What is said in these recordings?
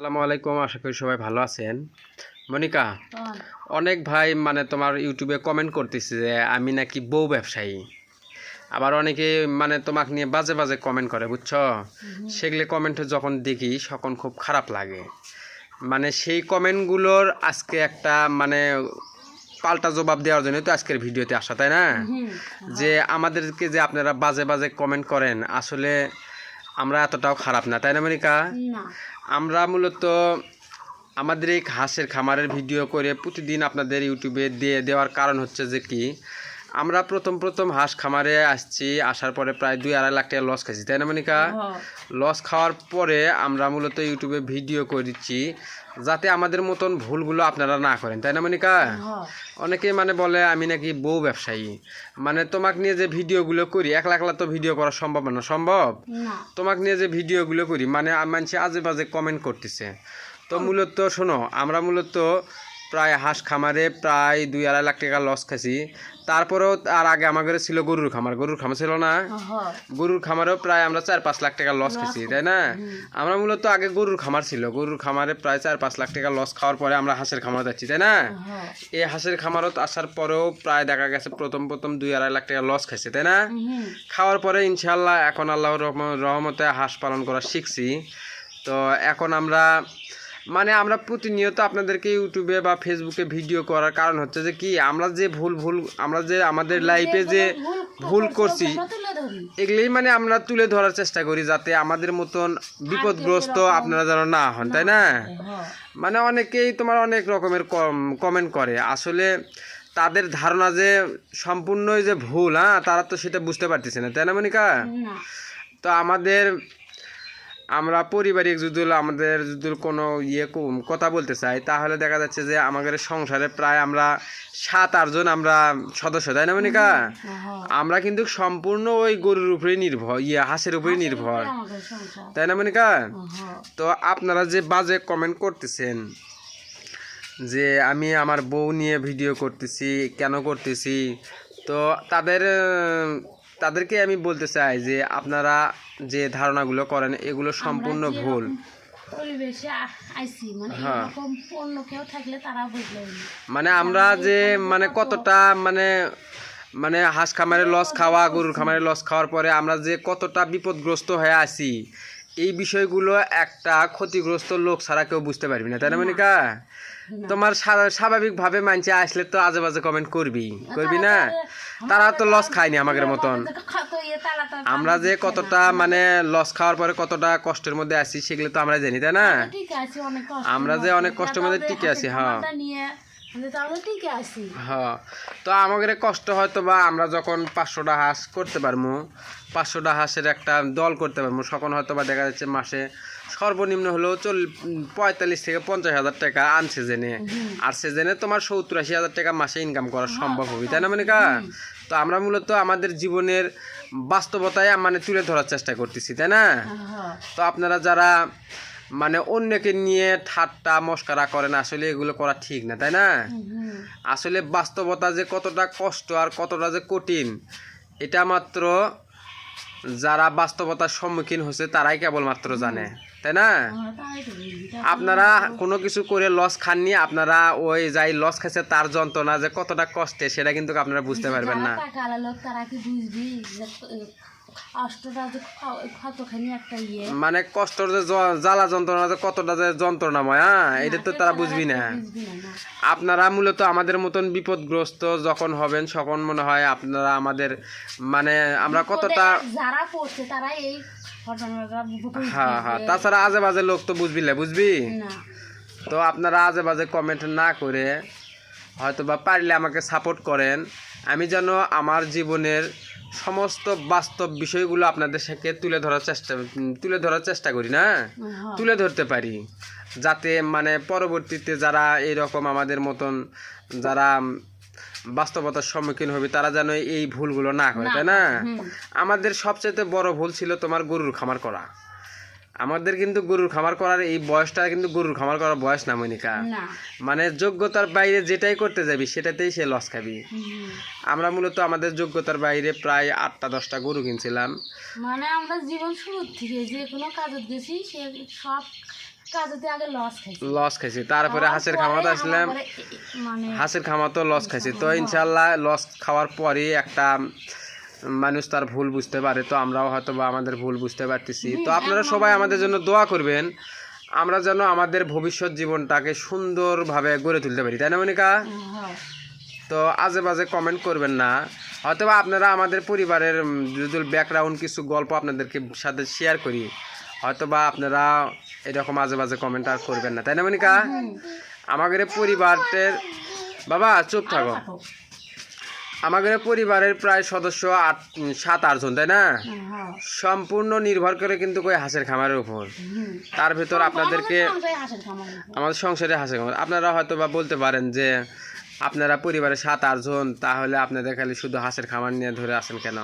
আসসালামু আলাইকুম আশা করি সবাই ভালো আছেন। মনিকা অনেক ভাই মানে তোমার ইউটিউবে কমেন্ট করতেছে যে আমি নাকি বউ ব্যবসায়ী। আবার অনেকে মানে তোমাকে নিয়ে বাজে বাজে কমেন্ট করে বুঝছ? সেগুলো কমেন্ট যখন দেখি তখন খুব খারাপ লাগে। মানে সেই কমেন্টগুলোর আজকে একটা মানে পাল্টা জবাব দেওয়ার জন্য তো আজকের ভিডিওতে আসা তাই না? যে আমাদেরকে যে আপনারা বাজে বাজে কমেন্ট করেন আসলে আমরা এতটাও খারাপ না তাই না মানিকা? আমরা মূলত আমাদের এই হাঁসের খামারের ভিডিও করে প্রতিদিন আপনাদের ইউটিউবে দিয়ে দেওয়ার কারণ হচ্ছে যে কি আমরা প্রথম প্রথম হাঁস খামারে আসছি আসার পরে প্রায় দুই আড়াই লাখ টাকা লস খাইছি তাই না মনিকা? লস খাওয়ার পরে আমরা মূলত ইউটিউবে ভিডিও করেছি যাতে আমাদের মতন ভুলগুলো আপনারা না করেন তাই না মনিকা? অনেকেই মানে বলে আমি নাকি বউ ব্যবসায়ী। মানে তোমাকে নিয়ে যে ভিডিওগুলো করি একলা একলা তো ভিডিও করা সম্ভব না সম্ভব? তোমাকে নিয়ে যে ভিডিওগুলো করি মানে মানুষ আজে বাজে কমেন্ট করতেছে। তো মূলত শোনো আমরা মূলত প্রায় হাঁস খামারে প্রায় দুই আড়াই লাখ টাকা লস খাইছি। তারপরেও তার আগে আমাদের ছিল গরুর খামার। গরুর খামার ছিল না। গরুর খামারেও প্রায় আমরা চার পাঁচ লাখ টাকা লস খাইছি তাই না? আমরা মূলত আগে গরুর খামার ছিল। গরুর খামারে প্রায় চার পাঁচ লাখ টাকা লস খাওয়ার পরে আমরা হাঁসের খামার যাচ্ছি তাই না? এই হাঁসের খামারত আসার পরেও প্রায় দেখা গেছে প্রথম প্রথম দুই আড়াই লাখ টাকা লস খাইছে তাই না? খাওয়ার পরে ইনশাল্লাহ এখন আল্লাহর রহম- রহমতে হাঁস পালন করা শিখছি। তো এখন আমরা মানে আমরা প্রতিনিয়ত আপনাদেরকে ইউটিউবে বা ফেসবুকে ভিডিও করার কারণ হচ্ছে যে কি আমরা যে ভুল ভুল আমরা যে আমাদের লাইফে যে ভুল করছি এগুলোই মানে আমরা তুলে ধরার চেষ্টা করি যাতে আমাদের মতন বিপদগ্রস্ত আপনারা যেন না হন তাই না? মানে অনেকেই তোমার অনেক রকমের কমেন্ট করে। আসলে তাদের ধারণা যে সম্পূর্ণই যে ভুল হ্যাঁ তারা তো সেটা বুঝতে পারতেছে না তাই না মনিকা? তো আমাদের আমরা পারিবারিক যদি আমাদের যদি কোনো ইয়ে কথা বলতে চাই তাহলে দেখা যাচ্ছে যে আমাদের সংসারে প্রায় আমরা সাত আটজন আমরা সদস্য তাই না মনিকা? আমরা কিন্তু সম্পূর্ণ ওই গরুর উপরেই নির্ভর ইয়ে হাঁসের উপরেই নির্ভর। তাই না মনিকা? তো আপনারা যে বাজে কমেন্ট করতেছেন যে আমি আমার বউ নিয়ে ভিডিও করতেছি কেন করতেছি তো তাদের তাদেরকে আমি বলতে চাই যে আপনারা যে ধারণাগুলো করেন এগুলো সম্পূর্ণ ভুল। মানে হ্যাঁ। মানে আমরা যে মানে কতটা মানে মানে হাঁস খামারে লস খাওয়া গরুর খামারে লস খাওয়ার পরে আমরা যে কতটা বিপদগ্রস্ত হয়ে আছি এই বিষয়গুলো একটা ক্ষতিগ্রস্ত লোক ছাড়া কেউ বুঝতে পারবি না তাই না মনিকা? তোমার স্বা- স্বাভাবিকভাবে মানছে আসলে তো আজে বাজে কমেন্ট করবি করবি না? তারা তো লস খায়নি আমাদের মতন। ইয়ে আমরা যে কতটা মানে লস খাওয়ার পরে কতটা কষ্টের মধ্যে আছি সেগুলো তো আমরা জানি তাই না? আমরা যে অনেক কষ্টের মধ্যে টিকে আছি, হ্যাঁ। হ্যাঁ তো আমাদের কষ্ট হয়তো বা আমরা যখন পাঁচশোটা হাঁস করতে পারব পাঁচশোটা হাঁসের একটা দল করতে পারব তখন হয়তো বা দেখা যাচ্ছে মাসে সর্বনিম্ন হলেও চল পঁয়তাল্লিশ থেকে পঞ্চাশ হাজার টাকা আন সিজনে আর সিজনে তোমার সত্তর আশি হাজার টাকা মাসে ইনকাম করা সম্ভব হবে তাই না মানে কা তো আমরা মূলত আমাদের জীবনের বাস্তবতায় মানে তুলে ধরার চেষ্টা করতেছি তাই না? হ্যাঁ। তো আপনারা যারা মানে অন্যকে নিয়ে ঠাট্টা মস্কারা করেন আসলে এগুলো করা ঠিক না তাই না? আসলে বাস্তবতা যে কতটা কষ্ট আর কতটা যে কঠিন এটা মাত্র যারা বাস্তবতার সম্মুখীন হচ্ছে তারাই কেবলমাত্র জানে তাই না? বলি। আপনারা কোনো কিছু করে লস খাননি আপনারা ওই যাই লস খাইছে তার যন্ত্রণা যে কতটা কষ্টে সেটা কিন্তু আপনারা বুঝতে পারবেন না। কষ্টটা যে কতখানি একটা ইয়ে। মানে কষ্টর যে জ্বালা যন্ত্রণা যে কতটা যে যন্ত্রণাময় হ্যাঁ? এটা তো তারা বুঝবি না। আপনারা মূলত আমাদের মতন বিপদগ্রস্ত যখন হবেন তখন মনে হয় আপনারা আমাদের মানে আমরা কতটা যারা পড়ছে তারা এই হ্যাঁ হ্যাঁ। তাছাড়া আজে বাজে লোক তো বুঝবি না বুঝবি? তো আপনারা আজে বাজে কমেন্ট না করে হয়তো বা পারলে আমাকে সাপোর্ট করেন। আমি যেন আমার জীবনের সমস্ত বাস্তব বিষয়গুলো আপনাদের সাথে তুলে ধরার চেষ্টা তুলে ধরার চেষ্টা করি না? হ্যাঁ। তুলে ধরতে পারি। যাতে মানে পরবর্তীতে যারা এরকম আমাদের মতন যারা বাস্তবতার সম্মুখীন হবে তারা যেন এই ভুলগুলো না করে তাই না? আমাদের সবচেয়ে বড় ভুল ছিল তোমার গরুর খামার করা। আমাদের কিন্তু গরুর খামার করার এই বয়সটা কিন্তু গরুর খামার করার বয়স না মনিকা। মানে যোগ্যতার বাইরে যেটাই করতে যাবি সেটাতেই সে লস খাবি। আমরা মূলত আমাদের যোগ্যতার বাইরে প্রায় আটটা দশটা গরু কিনছিলাম। মানে আমরা জীবন শুরু থেকে যে কোনো কাজত গেছি সে সব লস খাইছি। তারপরে হাঁসের পরে খামাতে আসলাম। পরে মানে হাঁসের খামাতো লস খাইছি। তো ইনশাল্লাহ লস খাওয়ার পরই একটা মানুষ তার ভুল বুঝতে পারে তো আমরাও হয়তো বা আমাদের ভুল বুঝতে পারতেছি। তো আপনারা সবাই আমাদের জন্য দোয়া করবেন আমরা যেন আমাদের ভবিষ্যৎ জীবনটাকে সুন্দরভাবে গড়ে তুলতে পারি তাই না মনিকা? হ্যাঁ। তো আজে বাজে কমেন্ট করবেন না। হয়তো বা আপনারা আমাদের পরিবারের যদি ব্যাকগ্রাউন্ড কিছু গল্প আপনাদেরকে সাথে শেয়ার করি হয়তো বা আপনারা এরকম আজে বাজে কমেন্ট আর করবেন না তাই না মনিকা? আমাদের পরিবারের বাবা চুপ থাকো। আমাদের পরিবারের প্রায় সদস্য আট সাত আটজন তাই না? হ্যাঁ সম্পূর্ণ নির্ভর করে কিন্তু ওই হাঁসের খামারের উপর। তার ভেতর আপনাদেরকে আমাদের সংসারে হাঁসের খামার। আপনারা হয়তো বা বলতে পারেন যে আপনারা পরিবারের সাত আটজন তাহলে আপনাদের খালি শুধু হাঁসের খামার নিয়ে ধরে আসেন কেন?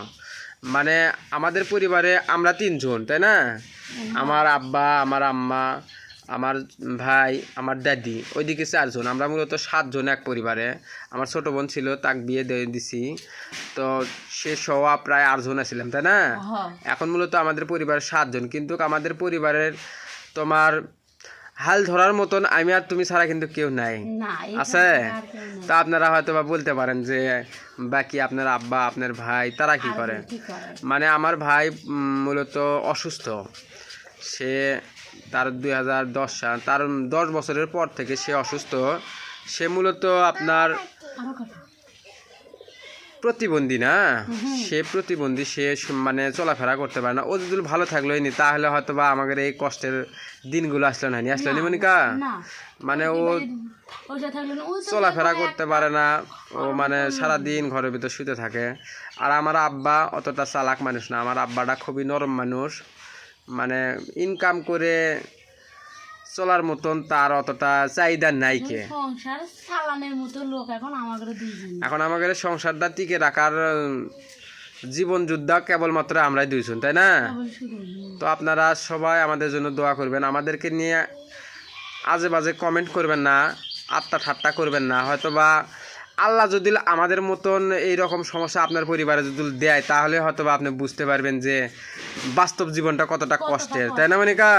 মানে আমাদের পরিবারে আমরা তিনজন তাই না? আমার আব্বা আমার আম্মা আমার ভাই আমার দাদি ওইদিকে চারজন। আমরা মূলত সাতজন এক পরিবারে। আমার ছোট বোন ছিল তাক বিয়ে দিয়ে দিছি। তো সে সহ প্রায় আটজন আছিলাম তাই না? হ্যাঁ। এখন মূলত আমাদের পরিবারের সাতজন। কিন্তু আমাদের পরিবারের তোমার হাল ধরার মতন আমি আর তুমি ছাড়া কিন্তু কেউ নাই। আছে। তা আপনারা হয়তো বা বলতে পারেন যে বাকি আপনার আব্বা আপনার ভাই তারা কি করে? মানে আমার ভাই মূলত অসুস্থ। সে তার দুই হাজার দশ সাল তার দশ বছরের পর থেকে সে অসুস্থ। সে মূলত আপনার প্রতিবন্ধী না? সে প্রতিবন্ধী সে মানে চলাফেরা করতে পারে না। ও যদি ভালো থাকলোই নি তাহলে হয়তো বা আমাদের এই কষ্টের দিনগুলো আসলো না নি? আসলো নি মনিকা? মানে ও চলাফেরা করতে পারে না। ও মানে সারা দিন ঘরের ভিতর শুতে থাকে। আর আমার আব্বা অতটা চালাক মানুষ না। আমার আব্বাটা খুবই নরম মানুষ। মানে ইনকাম করে চলার মতন তার অতটা চাহিদা নাই কে। সংসার চালানের মতো লোক এখন আমাদের এখন আমাদের সংসারটা টিকে রাখার জীবন যোদ্ধা কেবলমাত্র আমরাই দুইজন তাই না। তো আপনারা সবাই আমাদের জন্য দোয়া করবেন আমাদেরকে নিয়ে আজে বাজে কমেন্ট করবেন না আত্মা ঠাট্টা করবেন না হয়তো বা আল্লাহ যদি আমাদের মতন এই রকম সমস্যা আপনার পরিবারে যদি দেয় তাহলে হয়তো আপনি বুঝতে পারবেন যে বাস্তব জীবনটা কতটা কষ্টের তাই না মনিকা?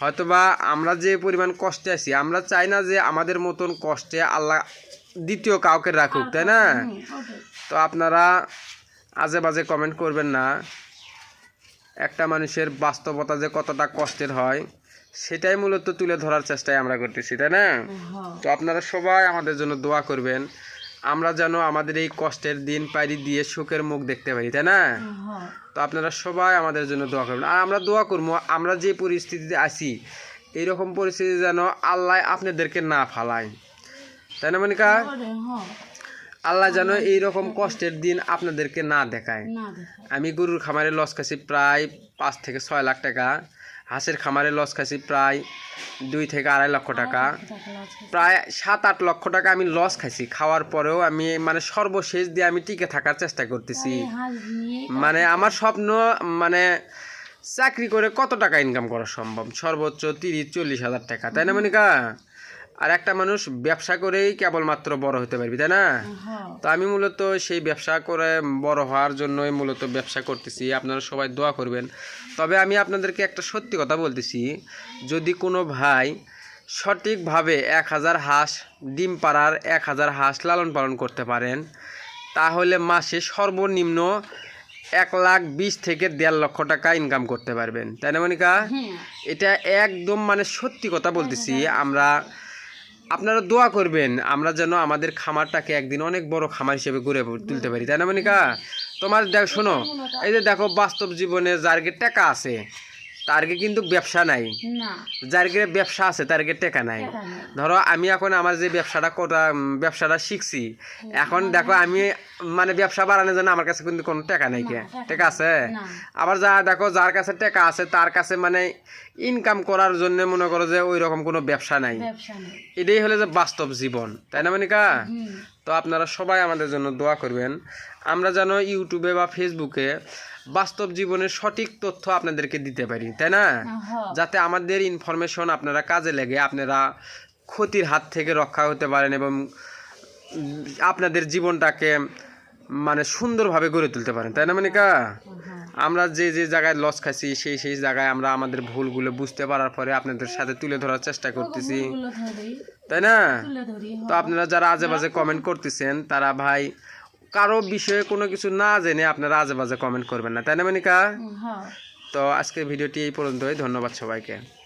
হয়তোবা আমরা যে পরিমাণ কষ্টে আছি আমরা চাই না যে আমাদের মতন কষ্টে আল্লাহ দ্বিতীয় কাউকে রাখুক তাই না? তো আপনারা আজে বাজে কমেন্ট করবেন না। একটা মানুষের বাস্তবতা যে কতটা কষ্টের হয় সেটাই মূলত তুলে ধরার চেষ্টাই আমরা করতেছি তাই না? হ্যাঁ। তো আপনারা সবাই আমাদের জন্য দোয়া করবেন। আমরা যেন আমাদের এই কষ্টের দিন পাড়ি দিয়ে সুখের মুখ দেখতে পারি তাই না? হ্যাঁ। তো আপনারা সবাই আমাদের জন্য দোয়া করবেন। আর আমরা দোয়া করব আমরা যে পরিস্থিতিতে আছি এইরকম পরিস্থিতি যেন আল্লাহ আপনাদেরকে না ফালায়। তাই না মনিকা? হ্যাঁ আল্লাহ যেন এইরকম কষ্টের দিন আপনাদেরকে না দেখায়। আমি গরুর খামারে লস খাইছি প্রায় পাঁচ থেকে ছয় লাখ টাকা। হাঁসের খামারে লস খাইছি প্রায় দুই থেকে আড়াই লক্ষ টাকা। প্রায় সাত আট লক্ষ টাকা আমি লস খাইছি। খাওয়ার পরেও আমি মানে সর্বশেষ দিয়ে আমি টিকে থাকার চেষ্টা করতেছি। মানে আমার স্বপ্ন মানে চাকরি করে কত টাকা ইনকাম করা সম্ভব? সর্বোচ্চ তিরিশ চল্লিশ হাজার টাকা তাই না মনিকা? আর একটা মানুষ ব্যবসা করেই কেবলমাত্র বড় হতে পারবি তাই না? হ্যাঁ। তো আমি মূলত সেই ব্যবসা করে বড় হওয়ার জন্যই মূলত ব্যবসা করতেছি। আপনারা সবাই দোয়া করবেন। তবে আমি আপনাদেরকে একটা সত্যি কথা বলতেছি যদি কোনো ভাই সঠিকভাবে এক হাজার হাঁস ডিম পাড়ার এক হাজার হাঁস লালন পালন করতে পারেন তাহলে মাসে সর্বনিম্ন এক লাখ বিশ থেকে দেড় লক্ষ টাকা ইনকাম করতে পারবেন। তাই না মনিকা? হ্যাঁ। এটা একদম মানে সত্যি কথা বলতেছি। আমরা আপনারা দোয়া করবেন, আমরা যেন আমাদের খামারটাকে একদিন অনেক বড় খামার হিসেবে ঘুরে তুলতে পারি, তাই না মনিকা? তোমার দেখ, শোনো, এই যে দেখো, বাস্তব জীবনে যার টাকা আছে তারকে কিন্তু ব্যবসা নাই। না। যারকে ব্যবসা আছে তারকে টাকা নাই। ধরো আমি এখন আমার যে ব্যবসাটা করা ব্যবসাটা শিখছি এখন দেখো আমি মানে ব্যবসা বাড়ানোর জন্য আমার কাছে কিন্তু কোনো টাকা নাই কে? টাকা টাকা আছে? আবার যা দেখো যার কাছে টাকা আছে তার কাছে মানে ইনকাম করার জন্য মনে করো যে ওই রকম কোনো ব্যবসা নাই। এটাই হলো যে বাস্তব জীবন তাই না মনিকা? তো আপনারা সবাই আমাদের জন্য দোয়া করবেন। আমরা যেন ইউটিউবে বা ফেসবুকে বাস্তব জীবনের সঠিক তথ্য আপনাদেরকে দিতে পারি তাই না? হ্যাঁ যাতে আমাদের ইনফরমেশন আপনারা কাজে লেগে আপনারা ক্ষতির হাত থেকে রক্ষা হতে পারেন এবং আপনাদের জীবনটাকে মানে সুন্দরভাবে গড়ে তুলতে পারেন তাই না মানে হ্যাঁ। আমরা যে যে জায়গায় লস খাইছি সেই সেই জায়গায় আমরা আমাদের ভুলগুলো বুঝতে পারার পরে আপনাদের সাথে তুলে ধরার চেষ্টা করতেছি। তাই না? তো আপনারা যারা আজে বাজে কমেন্ট করতেছেন তারা ভাই কারও বিষয়ে কোনো কিছু না জেনে আপনারা আজে বাজে কমেন্ট করবেন না। তাই না মনিকা? হ্যাঁ। তো আজকের ভিডিওটি এই পর্যন্তই। ধন্যবাদ সবাইকে।